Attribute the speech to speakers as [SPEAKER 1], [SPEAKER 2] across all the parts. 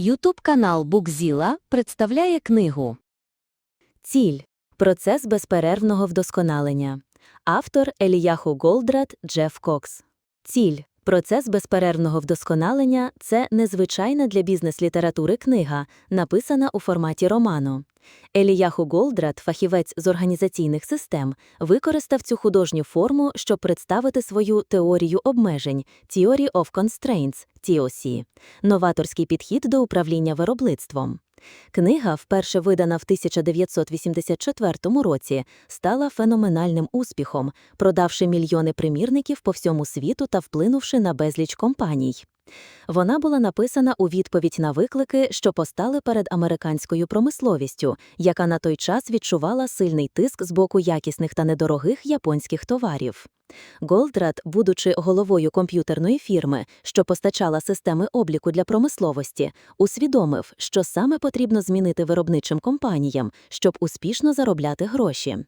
[SPEAKER 1] Ютуб канал Букзіла представляє книгу
[SPEAKER 2] Ціль процес безперервного вдосконалення. Автор Еліяху Голдрат Джеф Кокс. Ціль процес безперервного вдосконалення це незвичайна для бізнес-літератури книга, написана у форматі роману. Еліяху Голдрат, фахівець з організаційних систем, використав цю художню форму, щоб представити свою теорію обмежень Theory of Constraints TOC, новаторський підхід до управління виробництвом. Книга, вперше видана в 1984 році, стала феноменальним успіхом, продавши мільйони примірників по всьому світу та вплинувши на безліч компаній. Вона була написана у відповідь на виклики, що постали перед американською промисловістю, яка на той час відчувала сильний тиск з боку якісних та недорогих японських товарів. Голдрат, будучи головою комп'ютерної фірми, що постачала системи обліку для промисловості, усвідомив, що саме потрібно змінити виробничим компаніям, щоб успішно заробляти гроші.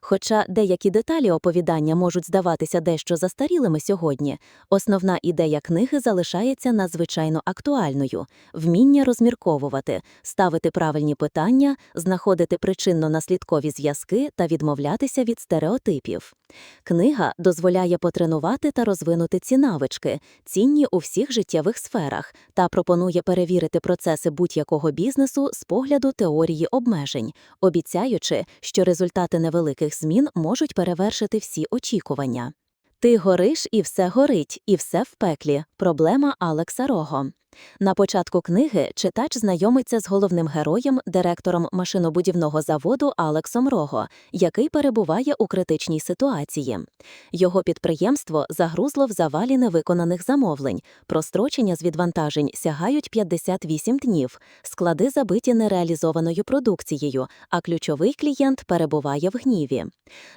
[SPEAKER 2] Хоча деякі деталі оповідання можуть здаватися дещо застарілими сьогодні, основна ідея книги залишається надзвичайно актуальною вміння розмірковувати, ставити правильні питання, знаходити причинно-наслідкові зв'язки та відмовлятися від стереотипів. Книга дозволяє потренувати та розвинути ці навички, цінні у всіх життєвих сферах, та пропонує перевірити процеси будь-якого бізнесу з погляду теорії обмежень, обіцяючи, що результати невеликих змін можуть перевершити всі очікування. Ти гориш і все горить, і все в пеклі. Проблема Алекса Рого. На початку книги читач знайомиться з головним героєм, директором машинобудівного заводу Алексом Рого, який перебуває у критичній ситуації. Його підприємство загрузло в завалі невиконаних замовлень, прострочення з відвантажень сягають 58 днів, склади забиті нереалізованою продукцією, а ключовий клієнт перебуває в гніві.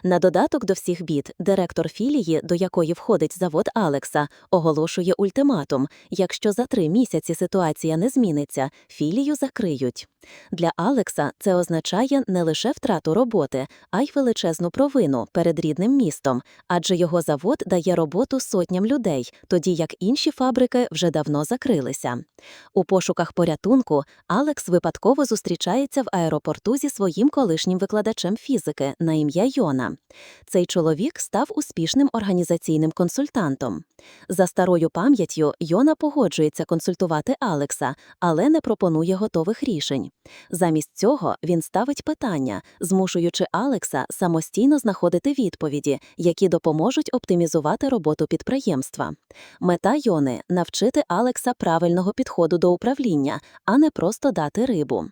[SPEAKER 2] На додаток до всіх бід, директор філії, до якої входить завод Алекса, оголошує ультиматум: якщо за три місяці ситуація не зміниться, філію закриють. Для Алекса це означає не лише втрату роботи, а й величезну провину перед рідним містом, адже його завод дає роботу сотням людей, тоді як інші фабрики вже давно закрилися. У пошуках порятунку Алекс випадково зустрічається в аеропорту зі своїм колишнім викладачем фізики на ім'я Йона. Цей чоловік став успішним організаційним консультантом. За старою пам'яттю Йона погоджується консультувати Алекса, але не пропонує готових рішень. Замість цього він ставить питання, змушуючи Алекса самостійно знаходити відповіді, які допоможуть оптимізувати роботу підприємства. Мета Йони навчити Алекса правильного підходу до управління, а не просто дати рибу.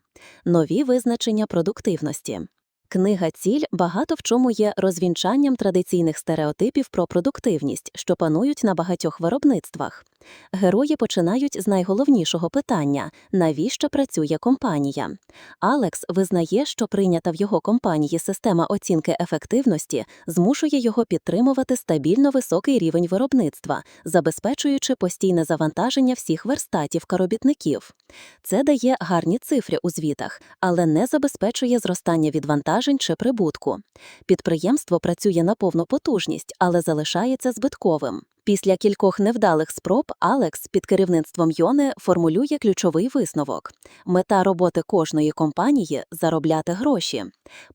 [SPEAKER 2] Нові визначення продуктивності. Книга Ціль багато в чому є розвінчанням традиційних стереотипів про продуктивність, що панують на багатьох виробництвах. Герої починають з найголовнішого питання навіщо працює компанія. Алекс визнає, що прийнята в його компанії система оцінки ефективності змушує його підтримувати стабільно високий рівень виробництва, забезпечуючи постійне завантаження всіх верстатів робітників. Це дає гарні цифри у звітах, але не забезпечує зростання відвантажень чи прибутку. Підприємство працює на повну потужність, але залишається збитковим. Після кількох невдалих спроб Алекс під керівництвом Йони формулює ключовий висновок. Мета роботи кожної компанії заробляти гроші.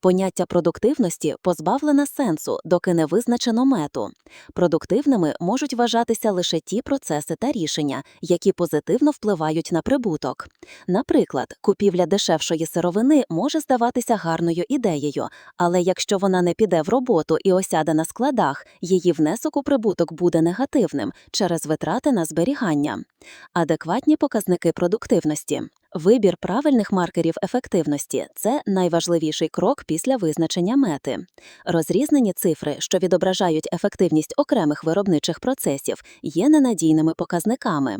[SPEAKER 2] Поняття продуктивності позбавлене сенсу, доки не визначено мету. Продуктивними можуть вважатися лише ті процеси та рішення, які позитивно впливають на прибуток. Наприклад, купівля дешевшої сировини може здаватися гарною ідеєю, але якщо вона не піде в роботу і осяде на складах, її внесок у прибуток буде негативним через витрати на зберігання. Адекватні показники продуктивності. Вибір правильних маркерів ефективності це найважливіший крок після визначення мети. Розрізнені цифри, що відображають ефективність окремих виробничих процесів, є ненадійними показниками.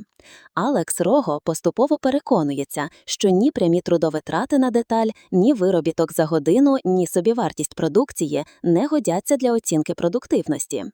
[SPEAKER 2] Алекс Рого поступово переконується, що ні прямі трудовитрати на деталь, ні виробіток за годину, ні собівартість продукції не годяться для оцінки продуктивності.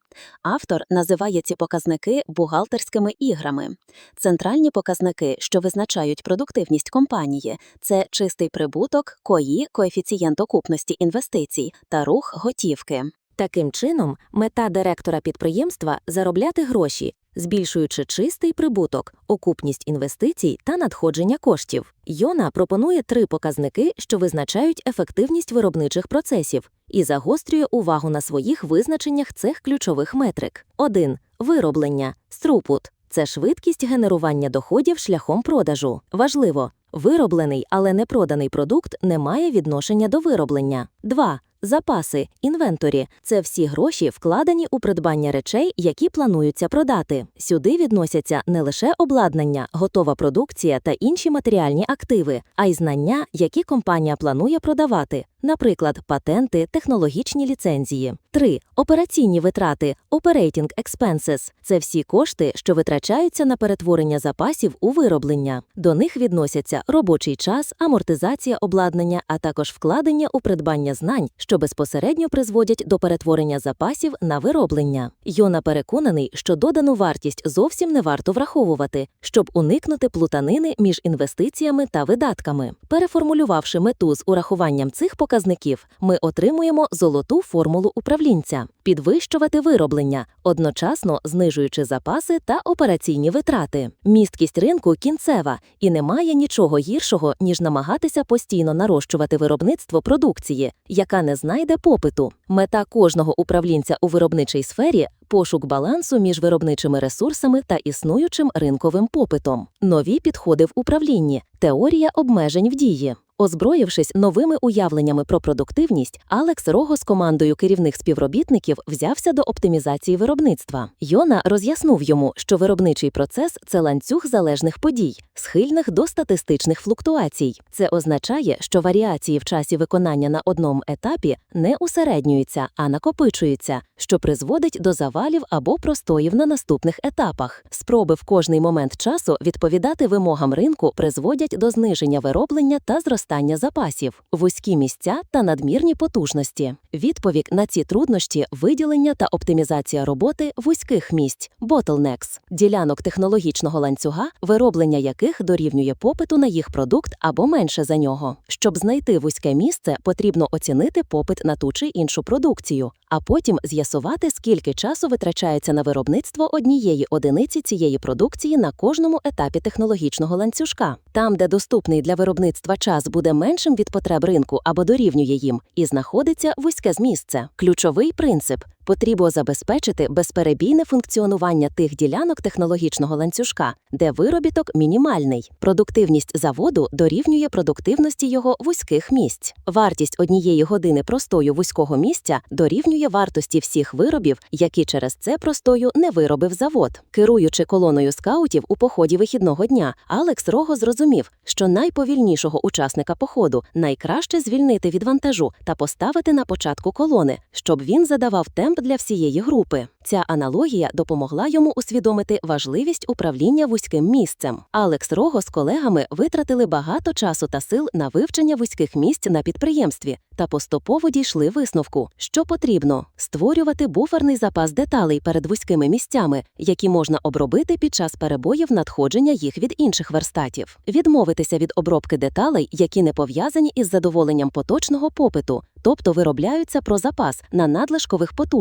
[SPEAKER 2] Автор називає ці показники бухгалтерськими іграми. Центральні показники, що визначають продуктивність компанії, це чистий прибуток, кої, коефіцієнт окупності інвестицій та рух готівки. Таким чином, мета директора підприємства заробляти гроші, збільшуючи чистий прибуток, окупність інвестицій та надходження коштів. Йона пропонує три показники, що визначають ефективність виробничих процесів, і загострює увагу на своїх визначеннях цих ключових метрик. 1. Вироблення струпут це швидкість генерування доходів шляхом продажу. Важливо, вироблений, але не проданий продукт не має відношення до вироблення. 2. Запаси, інвенторі це всі гроші, вкладені у придбання речей, які плануються продати. Сюди відносяться не лише обладнання, готова продукція та інші матеріальні активи, а й знання, які компанія планує продавати, наприклад, патенти, технологічні ліцензії. 3. Операційні витрати operating expenses – це всі кошти, що витрачаються на перетворення запасів у вироблення. До них відносяться робочий час, амортизація обладнання, а також вкладення у придбання знань, що безпосередньо призводять до перетворення запасів на вироблення. Йона переконаний, що додану вартість зовсім не варто враховувати, щоб уникнути плутанини між інвестиціями та видатками. Переформулювавши мету з урахуванням цих показників, ми отримуємо золоту формулу управлінця підвищувати вироблення, одночасно знижуючи запаси та операційні витрати. Місткість ринку кінцева і немає нічого гіршого, ніж намагатися постійно нарощувати виробництво продукції, яка не знайде попиту. Мета кожного управлінця у виробничій сфері пошук балансу між виробничими ресурсами та існуючим ринковим попитом. Нові підходи в управлінні, теорія обмежень в дії. Озброївшись новими уявленнями про продуктивність, Алекс Рого з командою керівних співробітників взявся до оптимізації виробництва. Йона роз'яснув йому, що виробничий процес це ланцюг залежних подій, схильних до статистичних флуктуацій. Це означає, що варіації в часі виконання на одному етапі не усереднюються, а накопичуються, що призводить до завалів або простоїв на наступних етапах. Спроби в кожний момент часу відповідати вимогам ринку призводять до зниження вироблення та зростання запасів, вузькі місця та надмірні потужності. Відповідь на ці труднощі виділення та оптимізація роботи вузьких місць bottlenecks, ділянок технологічного ланцюга, вироблення яких дорівнює попиту на їх продукт або менше за нього. Щоб знайти вузьке місце, потрібно оцінити попит на ту чи іншу продукцію, а потім з'ясувати, скільки часу витрачається на виробництво однієї одиниці цієї продукції на кожному етапі технологічного ланцюжка. Там, де доступний для виробництва час буде меншим від потреб ринку або дорівнює їм, і знаходиться вузьке змісце. Ключовий принцип потрібно забезпечити безперебійне функціонування тих ділянок технологічного ланцюжка, де виробіток мінімальний. Продуктивність заводу дорівнює продуктивності його вузьких місць. Вартість однієї години простою вузького місця дорівнює вартості всіх виробів, які через це простою не виробив завод. Керуючи колоною скаутів у поході вихідного дня, Алекс Рого зрозумів, що найповільнішого учасника походу найкраще звільнити від вантажу та поставити на початку колони, щоб він задавав темп для всієї групи. Ця аналогія допомогла йому усвідомити важливість управління вузьким місцем. Алекс Рого з колегами витратили багато часу та сил на вивчення вузьких місць на підприємстві та поступово дійшли висновку, що потрібно створювати буферний запас деталей перед вузькими місцями, які можна обробити під час перебоїв надходження їх від інших верстатів, відмовитися від обробки деталей, які не пов'язані із задоволенням поточного попиту, тобто виробляються про запас на надлишкових потужностях,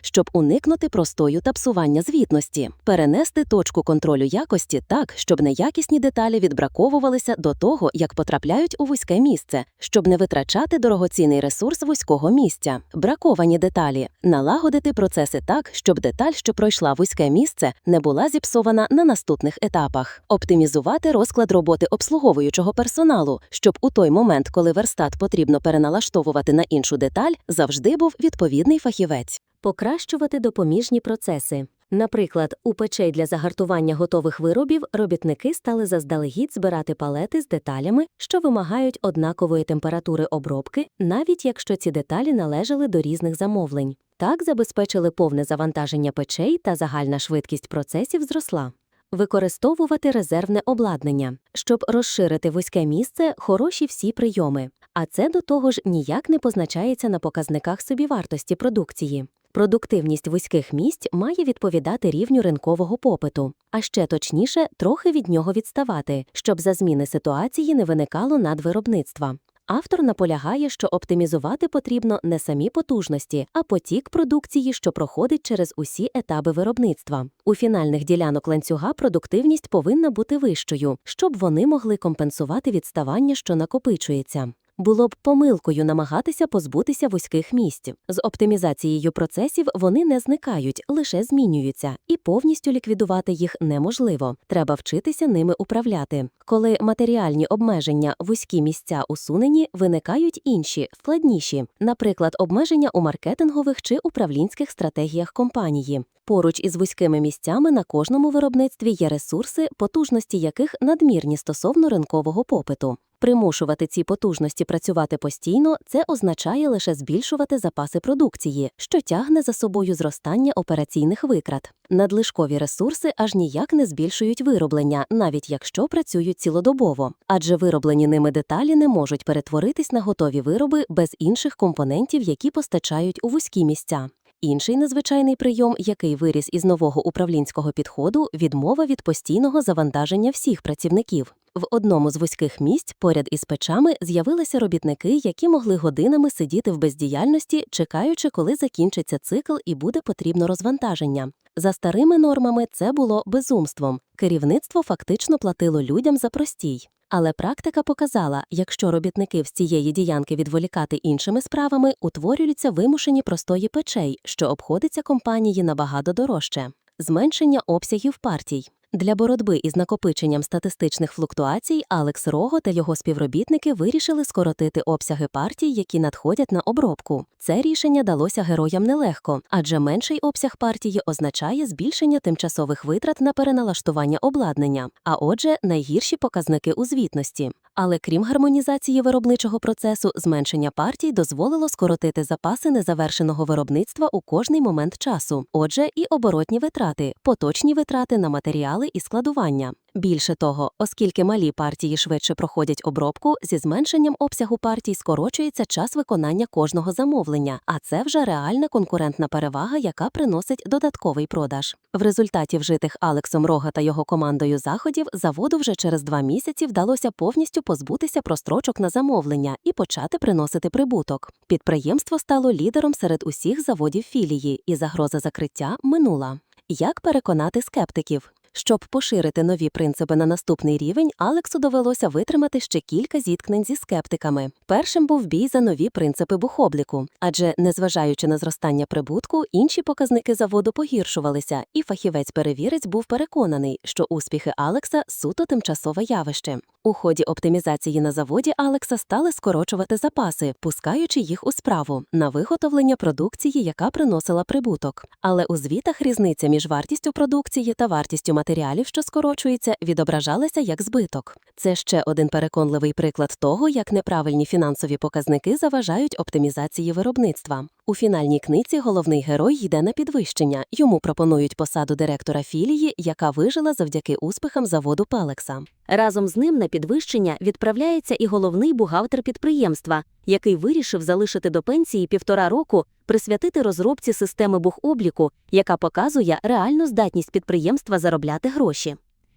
[SPEAKER 2] щоб уникнути простою та псування звітності, перенести точку контролю якості так, щоб неякісні деталі відбраковувалися до того, як потрапляють у вузьке місце, щоб не витрачати дорогоцінний ресурс вузького місця, браковані деталі, налагодити процеси так, щоб деталь, що пройшла вузьке місце, не була зіпсована на наступних етапах, оптимізувати розклад роботи обслуговуючого персоналу, щоб у той момент, коли верстат потрібно переналаштовувати на іншу деталь, завжди був відповідний фахівець. Покращувати допоміжні процеси. Наприклад, у печей для загартування готових виробів робітники стали заздалегідь збирати палети з деталями, що вимагають однакової температури обробки, навіть якщо ці деталі належали до різних замовлень. Так забезпечили повне завантаження печей та загальна швидкість процесів зросла. Використовувати резервне обладнання, щоб розширити вузьке місце, хороші всі прийоми. А це до того ж ніяк не позначається на показниках собівартості продукції. Продуктивність вузьких місць має відповідати рівню ринкового попиту, а ще точніше, трохи від нього відставати, щоб за зміни ситуації не виникало надвиробництва. Автор наполягає, що оптимізувати потрібно не самі потужності, а потік продукції, що проходить через усі етапи виробництва. У фінальних ділянок ланцюга продуктивність повинна бути вищою, щоб вони могли компенсувати відставання, що накопичується. Було б помилкою намагатися позбутися вузьких місць. З оптимізацією процесів вони не зникають, лише змінюються, і повністю ліквідувати їх неможливо. Треба вчитися ними управляти. Коли матеріальні обмеження, вузькі місця усунені, виникають інші, складніші, наприклад, обмеження у маркетингових чи управлінських стратегіях компанії. Поруч із вузькими місцями на кожному виробництві є ресурси, потужності яких надмірні стосовно ринкового попиту. Примушувати ці потужності працювати постійно це означає лише збільшувати запаси продукції, що тягне за собою зростання операційних витрат. Надлишкові ресурси аж ніяк не збільшують вироблення, навіть якщо працюють цілодобово, адже вироблені ними деталі не можуть перетворитись на готові вироби без інших компонентів, які постачають у вузькі місця. Інший незвичайний прийом, який виріс із нового управлінського підходу, відмова від постійного завантаження всіх працівників. В одному з вузьких місць поряд із печами з'явилися робітники, які могли годинами сидіти в бездіяльності, чекаючи, коли закінчиться цикл і буде потрібно розвантаження. За старими нормами це було безумством. Керівництво фактично платило людям за простій. Але практика показала, якщо робітники з цієї діянки відволікати іншими справами, утворюються вимушені простої печей, що обходиться компанії набагато дорожче. Зменшення обсягів партій. Для боротьби із накопиченням статистичних флуктуацій Алекс Рого та його співробітники вирішили скоротити обсяги партій, які надходять на обробку. Це рішення далося героям нелегко, адже менший обсяг партії означає збільшення тимчасових витрат на переналаштування обладнання, а отже, найгірші показники у звітності. Але крім гармонізації виробничого процесу, зменшення партій дозволило скоротити запаси незавершеного виробництва у кожний момент часу. Отже, і оборотні витрати, поточні витрати на матеріали і складування. Більше того, оскільки малі партії швидше проходять обробку, зі зменшенням обсягу партій скорочується час виконання кожного замовлення, а це вже реальна конкурентна перевага, яка приносить додатковий продаж. В результаті вжитих Алексом Рога та його командою заходів заводу вже через два місяці вдалося повністю позбутися прострочок на замовлення і почати приносити прибуток. Підприємство стало лідером серед усіх заводів філії, і загроза закриття минула. Як переконати скептиків? Щоб поширити нові принципи на наступний рівень, Алексу довелося витримати ще кілька зіткнень зі скептиками. Першим був бій за нові принципи бухобліку, адже, незважаючи на зростання прибутку, інші показники заводу погіршувалися, і фахівець-перевірець був переконаний, що успіхи Алекса суто тимчасове явище. У ході оптимізації на заводі Алекса стали скорочувати запаси, пускаючи їх у справу на виготовлення продукції, яка приносила прибуток. Але у звітах різниця між вартістю продукції та вартістю матеріалів, що скорочується, відображалася як збиток. Це ще один переконливий приклад того, як неправильні фінансові показники заважають оптимізації виробництва. У фінальній книці головний герой йде на підвищення. Йому пропонують посаду директора філії, яка вижила завдяки успіхам заводу Пелекса.
[SPEAKER 3] Разом з ним на підвищення відправляється і головний бухгалтер підприємства, який вирішив залишити до пенсії півтора року, присвятити розробці системи бухобліку, яка показує реальну здатність підприємства заробляти гроші.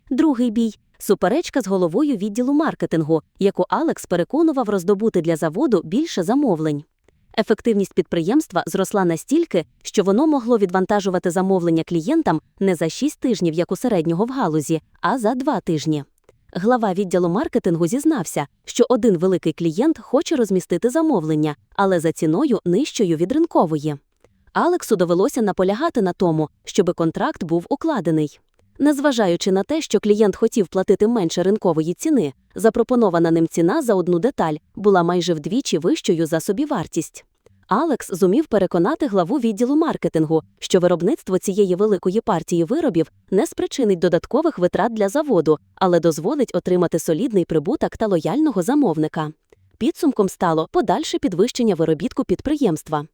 [SPEAKER 3] Другий бій суперечка з головою відділу маркетингу, яку Алекс переконував роздобути для заводу більше замовлень. Ефективність підприємства зросла настільки, що воно могло відвантажувати замовлення клієнтам не за 6 тижнів, як у середнього в галузі, а за 2 тижні. Глава відділу маркетингу зізнався, що один великий клієнт хоче розмістити замовлення, але за ціною нижчою від ринкової. Алексу довелося наполягати на тому, щоби контракт був укладений. Незважаючи на те, що клієнт хотів платити менше ринкової ціни, запропонована ним ціна за одну деталь була майже вдвічі вищою за собівартість. Алекс зумів переконати главу відділу маркетингу, що виробництво цієї великої партії виробів не спричинить додаткових витрат для заводу, але дозволить отримати солідний прибуток та лояльного замовника. Підсумком стало подальше підвищення виробітку підприємства.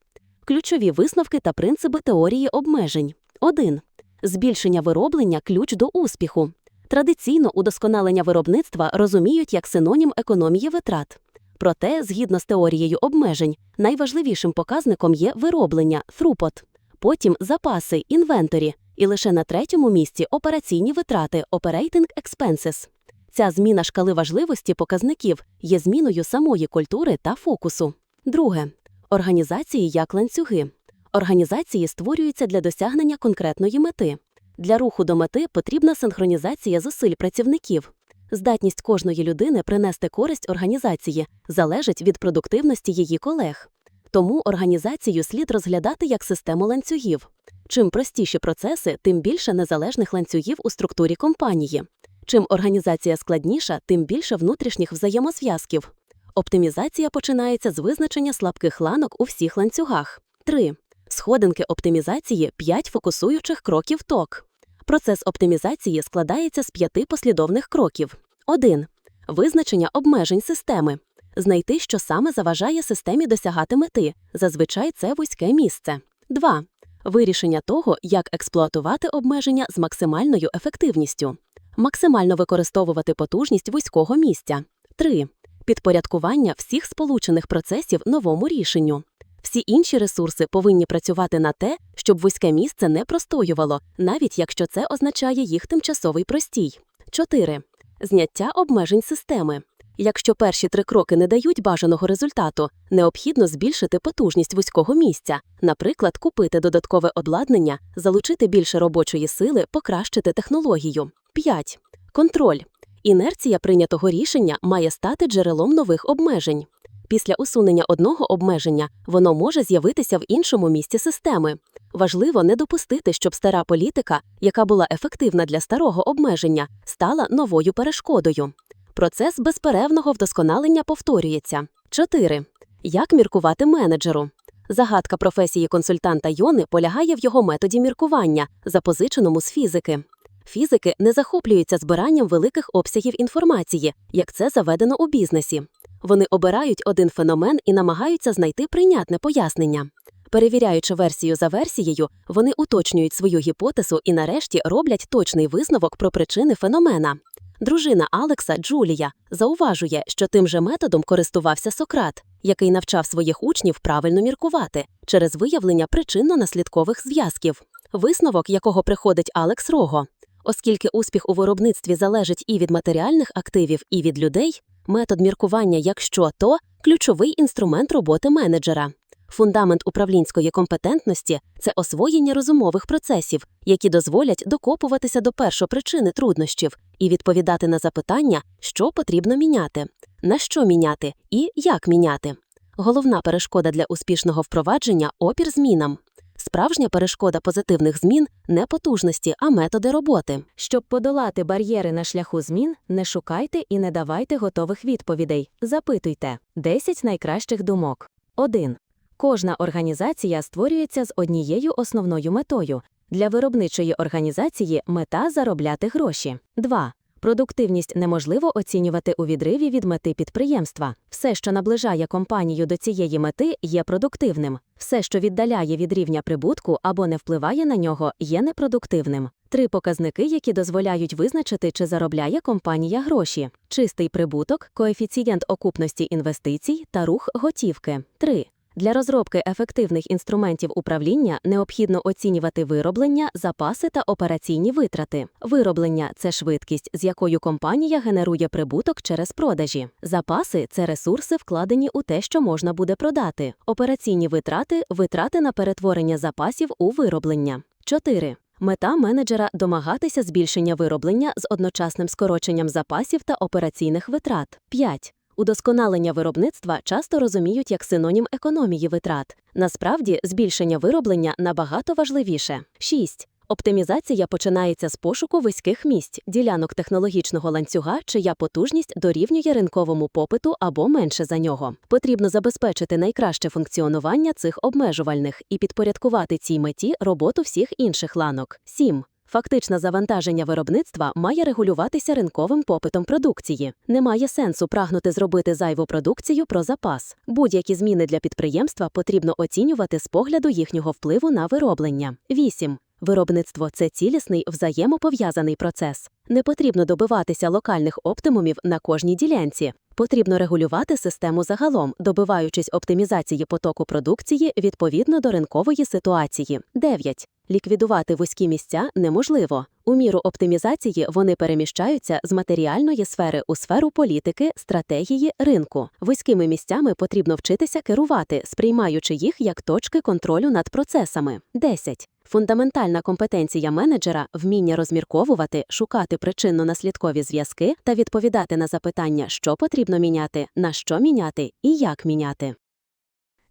[SPEAKER 3] Ключові висновки та принципи теорії обмежень. 1. Збільшення вироблення ключ до успіху. Традиційно удосконалення виробництва розуміють як синонім економії витрат. Проте, згідно з теорією обмежень, найважливішим показником є вироблення throughput, потім запаси інвенторі, і лише на третьому місці операційні витрати operating expenses. Ця зміна шкали важливості показників є зміною самої культури та фокусу. Друге організації як ланцюги. Організації створюються для досягнення конкретної мети. Для руху до мети потрібна синхронізація зусиль працівників. Здатність кожної людини принести користь організації залежить від продуктивності її колег. Тому організацію слід розглядати як систему ланцюгів. Чим простіші процеси, тим більше незалежних ланцюгів у структурі компанії. Чим організація складніша, тим більше внутрішніх взаємозв'язків. Оптимізація починається з визначення слабких ланок у всіх ланцюгах. 3. Сходинки оптимізації 5 фокусуючих кроків ТОК. Процес оптимізації складається з п'яти послідовних кроків. 1. Визначення обмежень системи. Знайти, що саме заважає системі досягати мети. Зазвичай це вузьке місце. 2. Вирішення того, як експлуатувати обмеження з максимальною ефективністю. Максимально використовувати потужність вузького місця. 3. Підпорядкування всіх сполучених процесів новому рішенню. Всі інші ресурси повинні працювати на те, щоб вузьке місце не простоювало, навіть якщо це означає їх тимчасовий простій. 4. Зняття обмежень системи. Якщо перші три кроки не дають бажаного результату, необхідно збільшити потужність вузького місця, наприклад, купити додаткове обладнання, залучити більше робочої сили, покращити технологію. 5. Контроль. Інерція прийнятого рішення має стати джерелом нових обмежень. Після усунення одного обмеження воно може з'явитися в іншому місці системи. Важливо не допустити, щоб стара політика, яка була ефективна для старого обмеження, стала новою перешкодою. Процес безперервного вдосконалення повторюється. 4. Як міркувати менеджеру? Загадка професії консультанта Йони полягає в його методі міркування, запозиченому з фізики. Фізики не захоплюються збиранням великих обсягів інформації, як це заведено у бізнесі. Вони обирають один феномен і намагаються знайти прийнятне пояснення. Перевіряючи версію за версією, вони уточнюють свою гіпотезу і нарешті роблять точний висновок про причини феномена. Дружина Алекса Джулія зауважує, що тим же методом користувався Сократ, який навчав своїх учнів правильно міркувати через виявлення причинно-наслідкових зв'язків, висновок якого приходить Алекс Рого. Оскільки успіх у виробництві залежить і від матеріальних активів, і від людей, метод міркування якщо то ключовий інструмент роботи менеджера. Фундамент управлінської компетентності це освоєння розумових процесів, які дозволять докопуватися до першопричини труднощів і відповідати на запитання, що потрібно міняти, на що міняти і як міняти. Головна перешкода для успішного впровадження опір змінам. Справжня перешкода позитивних змін не потужності, а методи роботи.
[SPEAKER 2] Щоб подолати бар'єри на шляху змін, не шукайте і не давайте готових відповідей. Запитуйте 10 найкращих думок. 1. Кожна організація створюється з однією основною метою. Для виробничої організації мета заробляти гроші. 2. Продуктивність неможливо оцінювати у відриві від мети підприємства. Все, що наближає компанію до цієї мети, є продуктивним. Все, що віддаляє від рівня прибутку або не впливає на нього, є непродуктивним. Три показники, які дозволяють визначити, чи заробляє компанія гроші: чистий прибуток, коефіцієнт окупності інвестицій та рух готівки. 3. Для розробки ефективних інструментів управління необхідно оцінювати вироблення, запаси та операційні витрати. Вироблення це швидкість, з якою компанія генерує прибуток через продажі. Запаси це ресурси, вкладені у те, що можна буде продати. Операційні витрати витрати на перетворення запасів у вироблення. 4. Мета менеджера домагатися збільшення вироблення з одночасним скороченням запасів та операційних витрат. 5. Удосконалення виробництва часто розуміють як синонім економії витрат. Насправді, збільшення вироблення набагато важливіше. 6. Оптимізація починається з пошуку вузьких місць, ділянок технологічного ланцюга, чия потужність дорівнює ринковому попиту або менше за нього. Потрібно забезпечити найкраще функціонування цих обмежувальних і підпорядкувати цій меті роботу всіх інших ланок. 7. Фактичне завантаження виробництва має регулюватися ринковим попитом продукції. Немає сенсу прагнути зробити зайву продукцію про запас. Будь-які зміни для підприємства потрібно оцінювати з погляду їхнього впливу на вироблення. 8. Виробництво це цілісний взаємопов'язаний процес. Не потрібно добиватися локальних оптимумів на кожній ділянці. Потрібно регулювати систему загалом, добиваючись оптимізації потоку продукції відповідно до ринкової ситуації. 9. Ліквідувати вузькі місця неможливо. У міру оптимізації вони переміщаються з матеріальної сфери у сферу політики, стратегії, ринку. Вузькими місцями потрібно вчитися керувати, сприймаючи їх як точки контролю над процесами. 10. Фундаментальна компетенція менеджера вміння розмірковувати, шукати причинно-наслідкові зв'язки та відповідати на запитання, що потрібно міняти, на що міняти і як міняти.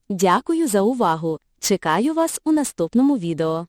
[SPEAKER 1] Дякую за увагу. Чекаю вас у наступному відео.